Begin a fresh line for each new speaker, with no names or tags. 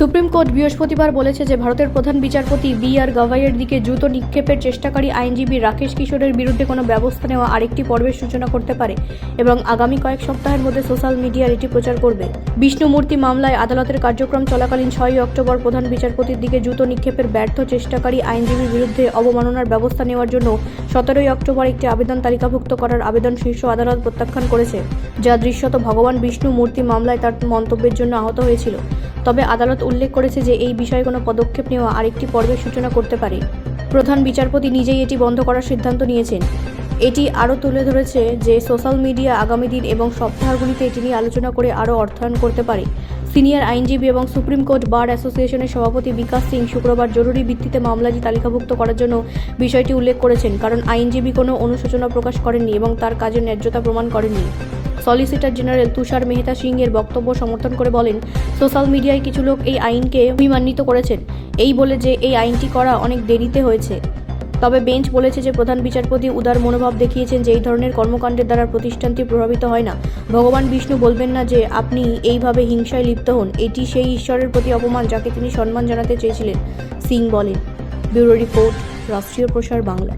Supreme court বৃহস্পতিবার বলেছে যে ভারতের প্রধান বিচারপতি বি আর গাভাইয়ের দিকে দ্রুত নিক্ষেপের চেষ্টাকারী আইনজীবী রাকেশ কিশোরের বিরুদ্ধে কোনো ব্যবস্থা নেওয়া আরেকটি পর্বের সূচনা করতে পারে এবং আগামী কয়েক সপ্তাহের মধ্যে সোশ্যাল মিডিয়ার এটি প্রচার করবে। বিষ্ণুমূর্তি মামলায় আদালতের কার্যক্রম চলাকালীন ছয়ই অক্টোবর প্রধান বিচারপতির দিকে দ্রুত নিক্ষেপের ব্যর্থ চেষ্টাকারী আইনজীবীর বিরুদ্ধে অবমাননার ব্যবস্থা নেওয়ার জন্য সতেরোই অক্টোবর একটি আবেদন তালিকাভুক্ত করার আবেদন শীর্ষ আদালত প্রত্যাখ্যান করেছে, যা দৃশ্যত ভগবান বিষ্ণু মূর্তি মামলায় তার মন্তব্যের জন্য আহত হয়েছিল। তবে আদালত উল্লেখ করেছে যে এই বিষয়ে কোনো পদক্ষেপ নেওয়া আরেকটি পর্বের সূচনা করতে পারে। প্রধান বিচারপতি নিজেই এটি বন্ধ করার সিদ্ধান্ত নিয়েছেন। এটি আরও তুলে ধরেছে যে সোশ্যাল মিডিয়া আগামী দিন এবং সপ্তাহগুলিতে এটি নিয়ে আলোচনা করে আরও অর্থায়ন করতে পারে। সিনিয়র আইনজীবী এবং সুপ্রিম কোর্ট বার অ্যাসোসিয়েশনের সভাপতি বিকাশ সিং শুক্রবার জরুরি ভিত্তিতে মামলাটি তালিকাভুক্ত করার জন্য বিষয়টি উল্লেখ করেছেন, কারণ আইনজীবী কোনো অনুশোচনা প্রকাশ করেননি এবং তার কাজের ন্যায্যতা প্রমাণ করেননি। সলিসিটর জেনারেল তুষার মেহতা সিং এর বক্তব্য সমর্থন করে বলেন, সোশ্যাল মিডিয়ায় কিছু লোক এই আইনকে অভিমান্বিত করেছেন। এই বলে যে এই আইনটি করা অনেক দেরিতে হয়েছে। তবে বেঞ্চ বলেছে যে প্রধান বিচারপতি উদার মনোভাব দেখিয়েছেন যে এই ধরনের কর্মকাণ্ডের দ্বারা প্রতিষ্ঠানটি প্রভাবিত হয় না। ভগবান বিষ্ণু বলবেন না যে আপনি এইভাবে হিংসায় লিপ্ত হন। এটি সেই ঈশ্বরের প্রতি অপমান যাকে তিনি সম্মান জানাতে চেয়েছিলেন, সিং বলেন। ব্যুরো রিপোর্ট, রাষ্ট্রীয় প্রসার বাংলা।